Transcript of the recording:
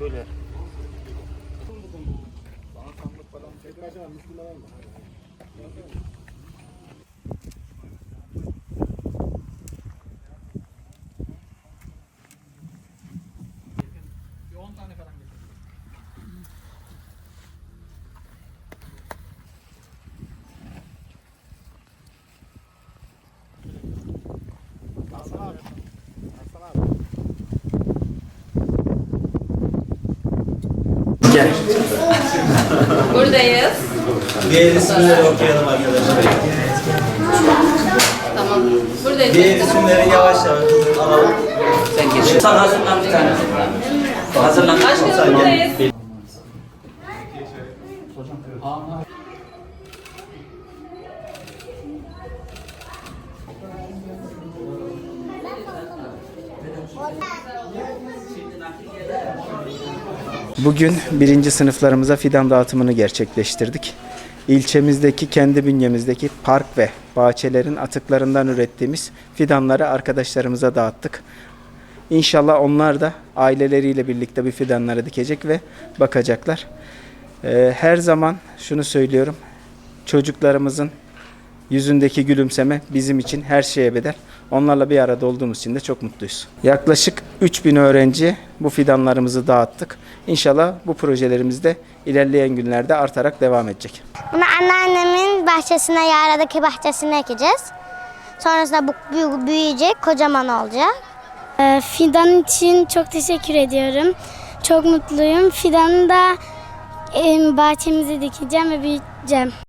Şöyle. Gel. Buradayız. Diğer isimleri okuyalım arkadaşlar. Tamam. Buradayız. Diğer isimleri yavaş yavaş alalım. Sen geç. Sen hazırlan bir tane. Hazırlan. Sen Başkanım gel. Bugün birinci sınıflarımıza fidan dağıtımını gerçekleştirdik. İlçemizdeki kendi bünyemizdeki park ve bahçelerin atıklarından ürettiğimiz fidanları arkadaşlarımıza dağıttık. İnşallah onlar da aileleriyle birlikte bir fidanları dikecek ve bakacaklar. Ee, her zaman şunu söylüyorum. Çocuklarımızın yüzündeki gülümseme bizim için her şeye bedel. Onlarla bir arada olduğumuz için de çok mutluyuz. Yaklaşık 3000 öğrenci bu fidanlarımızı dağıttık. İnşallah bu projelerimiz de ilerleyen günlerde artarak devam edecek. Bunu anneannemin bahçesine, yayladaki bahçesine ekeceğiz. Sonrasında bu büyü- büyüyecek, kocaman olacak. Ee, Fidan için çok teşekkür ediyorum. Çok mutluyum. Fidanı da em, bahçemize dikeceğim ve büyüteceğim.